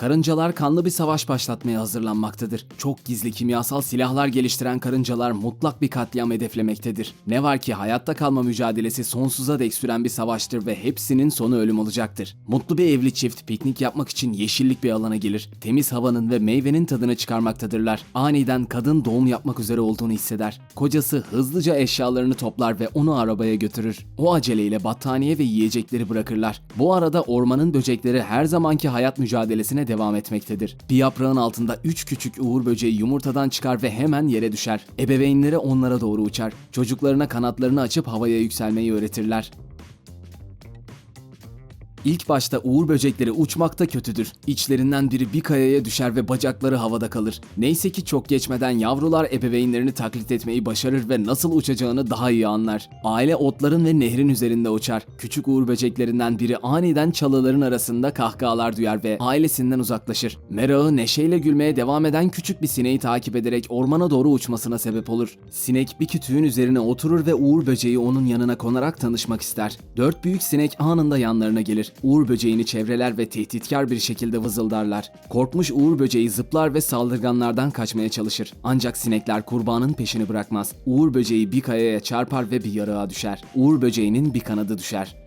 Karıncalar kanlı bir savaş başlatmaya hazırlanmaktadır. Çok gizli kimyasal silahlar geliştiren karıncalar mutlak bir katliam hedeflemektedir. Ne var ki hayatta kalma mücadelesi sonsuza dek süren bir savaştır ve hepsinin sonu ölüm olacaktır. Mutlu bir evli çift piknik yapmak için yeşillik bir alana gelir. Temiz havanın ve meyvenin tadını çıkarmaktadırlar. Aniden kadın doğum yapmak üzere olduğunu hisseder. Kocası hızlıca eşyalarını toplar ve onu arabaya götürür. O aceleyle battaniye ve yiyecekleri bırakırlar. Bu arada ormanın böcekleri her zamanki hayat mücadelesine devam etmektedir. Bir yaprağın altında üç küçük uğur böceği yumurtadan çıkar ve hemen yere düşer. Ebeveynleri onlara doğru uçar. Çocuklarına kanatlarını açıp havaya yükselmeyi öğretirler. İlk başta uğur böcekleri uçmakta kötüdür. İçlerinden biri bir kayaya düşer ve bacakları havada kalır. Neyse ki çok geçmeden yavrular ebeveynlerini taklit etmeyi başarır ve nasıl uçacağını daha iyi anlar. Aile otların ve nehrin üzerinde uçar. Küçük uğur böceklerinden biri aniden çalıların arasında kahkahalar duyar ve ailesinden uzaklaşır. Merağı neşeyle gülmeye devam eden küçük bir sineği takip ederek ormana doğru uçmasına sebep olur. Sinek bir kütüğün üzerine oturur ve uğur böceği onun yanına konarak tanışmak ister. Dört büyük sinek anında yanlarına gelir. Uğur böceğini çevreler ve tehditkar bir şekilde vızıldarlar. Korkmuş Uğur böceği zıplar ve saldırganlardan kaçmaya çalışır. Ancak sinekler kurbanın peşini bırakmaz. Uğur böceği bir kayaya çarpar ve bir yarığa düşer. Uğur böceğinin bir kanadı düşer.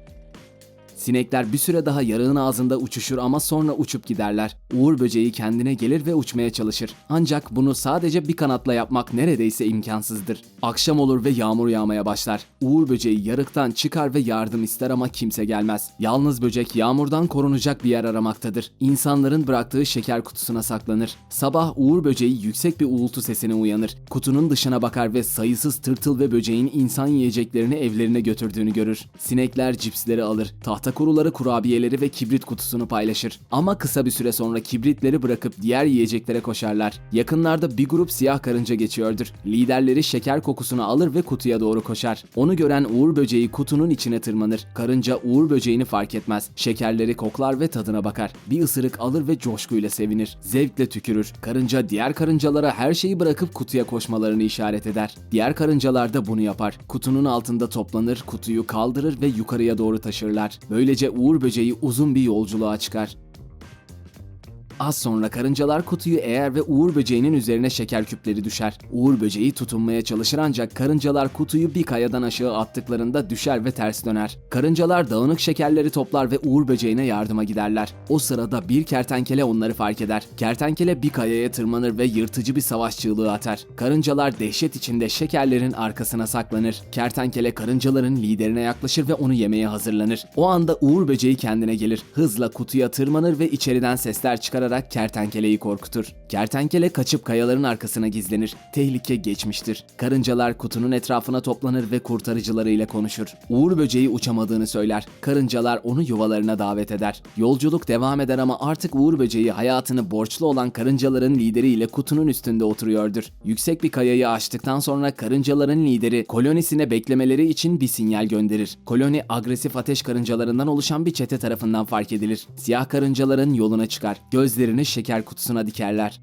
Sinekler bir süre daha yarığın ağzında uçuşur ama sonra uçup giderler. Uğur böceği kendine gelir ve uçmaya çalışır. Ancak bunu sadece bir kanatla yapmak neredeyse imkansızdır. Akşam olur ve yağmur yağmaya başlar. Uğur böceği yarıktan çıkar ve yardım ister ama kimse gelmez. Yalnız böcek yağmurdan korunacak bir yer aramaktadır. İnsanların bıraktığı şeker kutusuna saklanır. Sabah Uğur böceği yüksek bir uğultu sesine uyanır. Kutunun dışına bakar ve sayısız tırtıl ve böceğin insan yiyeceklerini evlerine götürdüğünü görür. Sinekler cipsleri alır. Tahta kuruları kurabiyeleri ve kibrit kutusunu paylaşır. Ama kısa bir süre sonra kibritleri bırakıp diğer yiyeceklere koşarlar. Yakınlarda bir grup siyah karınca geçiyordur. Liderleri şeker kokusunu alır ve kutuya doğru koşar. Onu gören Uğur böceği kutunun içine tırmanır. Karınca Uğur böceğini fark etmez. Şekerleri koklar ve tadına bakar. Bir ısırık alır ve coşkuyla sevinir. Zevkle tükürür. Karınca diğer karıncalara her şeyi bırakıp kutuya koşmalarını işaret eder. Diğer karıncalar da bunu yapar. Kutunun altında toplanır, kutuyu kaldırır ve yukarıya doğru taşırlar. Böylece Uğur böceği uzun bir yolculuğa çıkar. Az sonra karıncalar kutuyu eğer ve Uğur böceğinin üzerine şeker küpleri düşer. Uğur böceği tutunmaya çalışır ancak karıncalar kutuyu bir kayadan aşağı attıklarında düşer ve ters döner. Karıncalar dağınık şekerleri toplar ve Uğur böceğine yardıma giderler. O sırada bir kertenkele onları fark eder. Kertenkele bir kayaya tırmanır ve yırtıcı bir savaş çığlığı atar. Karıncalar dehşet içinde şekerlerin arkasına saklanır. Kertenkele karıncaların liderine yaklaşır ve onu yemeye hazırlanır. O anda Uğur böceği kendine gelir. Hızla kutuya tırmanır ve içeriden sesler çıkararak kertenkeleyi korkutur. Kertenkele kaçıp kayaların arkasına gizlenir. Tehlike geçmiştir. Karıncalar kutunun etrafına toplanır ve kurtarıcılarıyla konuşur. Uğur böceği uçamadığını söyler. Karıncalar onu yuvalarına davet eder. Yolculuk devam eder ama artık Uğur böceği hayatını borçlu olan karıncaların lideriyle kutunun üstünde oturuyordur. Yüksek bir kayayı aştıktan sonra karıncaların lideri kolonisine beklemeleri için bir sinyal gönderir. Koloni agresif ateş karıncalarından oluşan bir çete tarafından fark edilir. Siyah karıncaların yoluna çıkar. Gözlerini şeker kutusuna dikerler.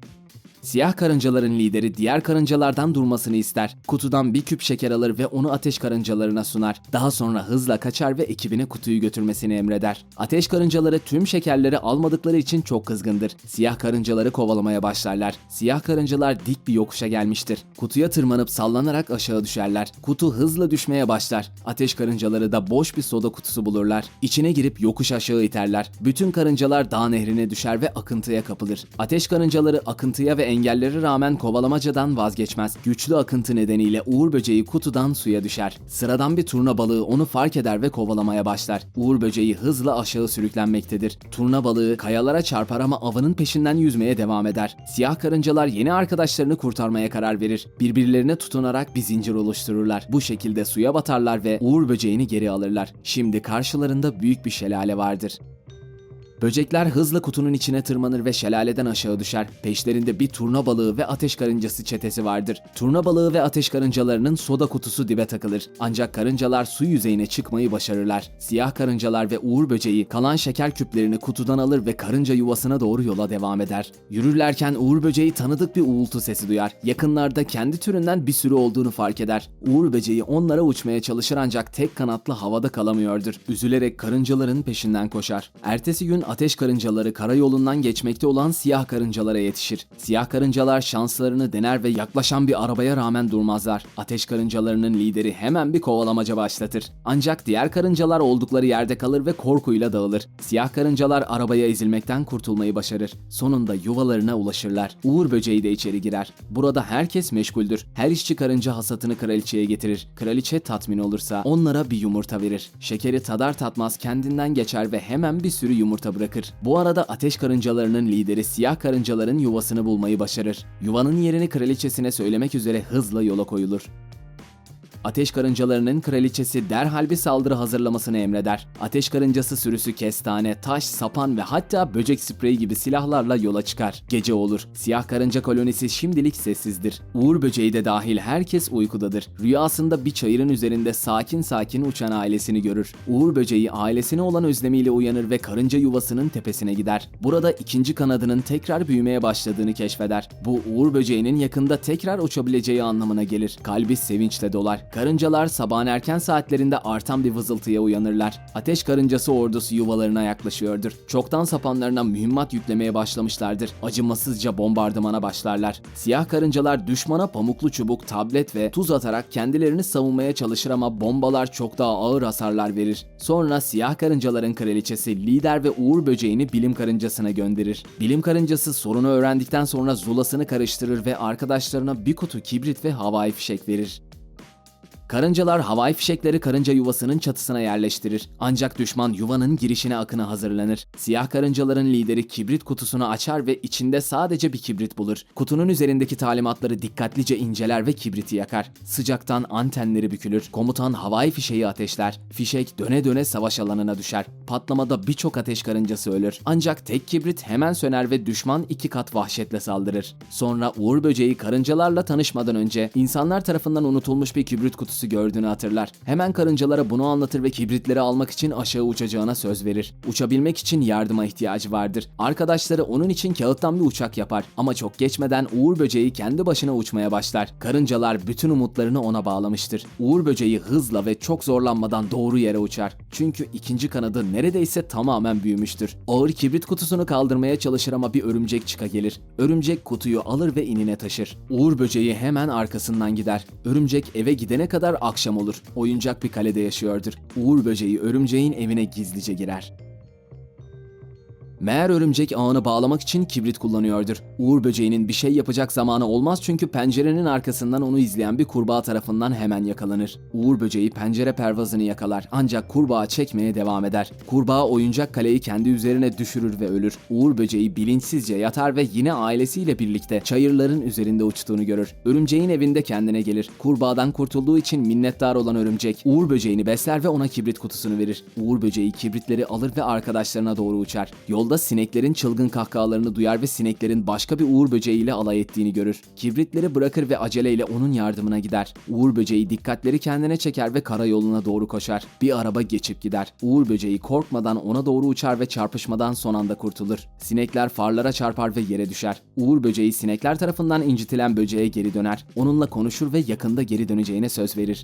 Siyah karıncaların lideri diğer karıncalardan durmasını ister. Kutudan bir küp şeker alır ve onu ateş karıncalarına sunar. Daha sonra hızla kaçar ve ekibine kutuyu götürmesini emreder. Ateş karıncaları tüm şekerleri almadıkları için çok kızgındır. Siyah karıncaları kovalamaya başlarlar. Siyah karıncalar dik bir yokuşa gelmiştir. Kutuya tırmanıp sallanarak aşağı düşerler. Kutu hızla düşmeye başlar. Ateş karıncaları da boş bir soda kutusu bulurlar. İçine girip yokuş aşağı iterler. Bütün karıncalar dağ nehrine düşer ve akıntıya kapılır. Ateş karıncaları akıntıya ve engellere rağmen kovalamacadan vazgeçmez. Güçlü akıntı nedeniyle Uğur böceği kutudan suya düşer. Sıradan bir turna balığı onu fark eder ve kovalamaya başlar. Uğur böceği hızla aşağı sürüklenmektedir. Turna balığı kayalara çarpar ama avının peşinden yüzmeye devam eder. Siyah karıncalar yeni arkadaşlarını kurtarmaya karar verir. Birbirlerine tutunarak bir zincir oluştururlar. Bu şekilde suya batarlar ve Uğur böceğini geri alırlar. Şimdi karşılarında büyük bir şelale vardır. Böcekler hızla kutunun içine tırmanır ve şelaleden aşağı düşer. Peşlerinde bir turna balığı ve ateş karıncası çetesi vardır. Turna balığı ve ateş karıncalarının soda kutusu dibe takılır. Ancak karıncalar su yüzeyine çıkmayı başarırlar. Siyah karıncalar ve uğur böceği kalan şeker küplerini kutudan alır ve karınca yuvasına doğru yola devam eder. Yürürlerken uğur böceği tanıdık bir uğultu sesi duyar. Yakınlarda kendi türünden bir sürü olduğunu fark eder. Uğur böceği onlara uçmaya çalışır ancak tek kanatlı havada kalamıyordur. Üzülerek karıncaların peşinden koşar. Ertesi gün ateş karıncaları karayolundan geçmekte olan siyah karıncalara yetişir. Siyah karıncalar şanslarını dener ve yaklaşan bir arabaya rağmen durmazlar. Ateş karıncalarının lideri hemen bir kovalamaca başlatır. Ancak diğer karıncalar oldukları yerde kalır ve korkuyla dağılır. Siyah karıncalar arabaya ezilmekten kurtulmayı başarır. Sonunda yuvalarına ulaşırlar. Uğur böceği de içeri girer. Burada herkes meşguldür. Her işçi karınca hasatını kraliçeye getirir. Kraliçe tatmin olursa onlara bir yumurta verir. Şekeri tadar tatmaz kendinden geçer ve hemen bir sürü yumurta bırakır. Bu arada ateş karıncalarının lideri siyah karıncaların yuvasını bulmayı başarır. Yuvanın yerini kraliçesine söylemek üzere hızla yola koyulur. Ateş karıncalarının kraliçesi derhal bir saldırı hazırlamasını emreder. Ateş karıncası sürüsü kestane, taş, sapan ve hatta böcek spreyi gibi silahlarla yola çıkar. Gece olur. Siyah karınca kolonisi şimdilik sessizdir. Uğur böceği de dahil herkes uykudadır. Rüyasında bir çayırın üzerinde sakin sakin uçan ailesini görür. Uğur böceği ailesine olan özlemiyle uyanır ve karınca yuvasının tepesine gider. Burada ikinci kanadının tekrar büyümeye başladığını keşfeder. Bu Uğur böceğinin yakında tekrar uçabileceği anlamına gelir. Kalbi sevinçle dolar. Karıncalar sabahın erken saatlerinde artan bir vızıltıya uyanırlar. Ateş karıncası ordusu yuvalarına yaklaşıyordur. Çoktan sapanlarına mühimmat yüklemeye başlamışlardır. Acımasızca bombardımana başlarlar. Siyah karıncalar düşmana pamuklu çubuk, tablet ve tuz atarak kendilerini savunmaya çalışır ama bombalar çok daha ağır hasarlar verir. Sonra siyah karıncaların kraliçesi lider ve uğur böceğini bilim karıncasına gönderir. Bilim karıncası sorunu öğrendikten sonra zulasını karıştırır ve arkadaşlarına bir kutu kibrit ve havai fişek verir. Karıncalar havai fişekleri karınca yuvasının çatısına yerleştirir. Ancak düşman yuvanın girişine akına hazırlanır. Siyah karıncaların lideri kibrit kutusunu açar ve içinde sadece bir kibrit bulur. Kutunun üzerindeki talimatları dikkatlice inceler ve kibriti yakar. Sıcaktan antenleri bükülür. Komutan havai fişeği ateşler. Fişek döne döne savaş alanına düşer. Patlamada birçok ateş karıncası ölür. Ancak tek kibrit hemen söner ve düşman iki kat vahşetle saldırır. Sonra Uğur böceği karıncalarla tanışmadan önce insanlar tarafından unutulmuş bir kibrit kutusu gördüğünü hatırlar. Hemen karıncalara bunu anlatır ve kibritleri almak için aşağı uçacağına söz verir. Uçabilmek için yardıma ihtiyacı vardır. Arkadaşları onun için kağıttan bir uçak yapar ama çok geçmeden Uğur böceği kendi başına uçmaya başlar. Karıncalar bütün umutlarını ona bağlamıştır. Uğur böceği hızla ve çok zorlanmadan doğru yere uçar. Çünkü ikinci kanadı neredeyse tamamen büyümüştür. Ağır kibrit kutusunu kaldırmaya çalışır ama bir örümcek çıka gelir. Örümcek kutuyu alır ve inine taşır. Uğur böceği hemen arkasından gider. Örümcek eve gidene kadar akşam olur. Oyuncak bir kalede yaşıyordur. Uğur böceği örümceğin evine gizlice girer. Meğer örümcek ağını bağlamak için kibrit kullanıyordur. Uğur böceğinin bir şey yapacak zamanı olmaz çünkü pencerenin arkasından onu izleyen bir kurbağa tarafından hemen yakalanır. Uğur böceği pencere pervazını yakalar ancak kurbağa çekmeye devam eder. Kurbağa oyuncak kaleyi kendi üzerine düşürür ve ölür. Uğur böceği bilinçsizce yatar ve yine ailesiyle birlikte çayırların üzerinde uçtuğunu görür. Örümceğin evinde kendine gelir. Kurbağadan kurtulduğu için minnettar olan örümcek Uğur böceğini besler ve ona kibrit kutusunu verir. Uğur böceği kibritleri alır ve arkadaşlarına doğru uçar. Yolda sineklerin çılgın kahkahalarını duyar ve sineklerin başka bir uğur böceğiyle alay ettiğini görür. Kibritleri bırakır ve aceleyle onun yardımına gider. Uğur böceği dikkatleri kendine çeker ve karayoluna doğru koşar. Bir araba geçip gider. Uğur böceği korkmadan ona doğru uçar ve çarpışmadan son anda kurtulur. Sinekler farlara çarpar ve yere düşer. Uğur böceği sinekler tarafından incitilen böceğe geri döner. Onunla konuşur ve yakında geri döneceğine söz verir.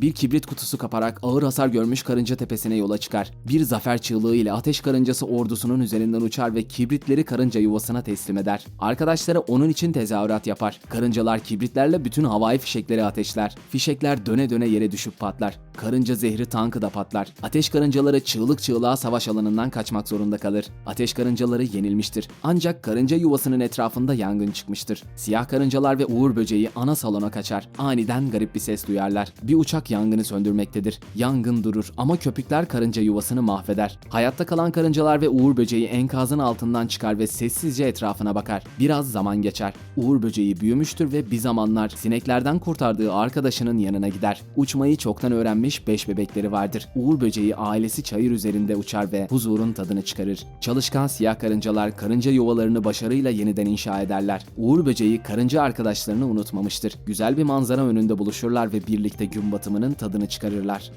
Bir kibrit kutusu kaparak ağır hasar görmüş karınca tepesine yola çıkar. Bir zafer çığlığı ile ateş karıncası ordusunun üzerinden uçar ve kibritleri karınca yuvasına teslim eder. Arkadaşları onun için tezahürat yapar. Karıncalar kibritlerle bütün havai fişekleri ateşler. Fişekler döne döne yere düşüp patlar. Karınca zehri tankı da patlar. Ateş karıncaları çığlık çığlığa savaş alanından kaçmak zorunda kalır. Ateş karıncaları yenilmiştir. Ancak karınca yuvasının etrafında yangın çıkmıştır. Siyah karıncalar ve uğur böceği ana salona kaçar. Aniden garip bir ses duyarlar. Bir uçak yangını söndürmektedir. Yangın durur ama köpükler karınca yuvasını mahveder. Hayatta kalan karıncalar ve uğur böceği enkazın altından çıkar ve sessizce etrafına bakar. Biraz zaman geçer. Uğur böceği büyümüştür ve bir zamanlar sineklerden kurtardığı arkadaşının yanına gider. Uçmayı çoktan öğrenmiş beş bebekleri vardır. Uğur böceği ailesi çayır üzerinde uçar ve huzurun tadını çıkarır. Çalışkan siyah karıncalar karınca yuvalarını başarıyla yeniden inşa ederler. Uğur böceği karınca arkadaşlarını unutmamıştır. Güzel bir manzara önünde buluşurlar ve birlikte gün batımının tadını çıkarırlar.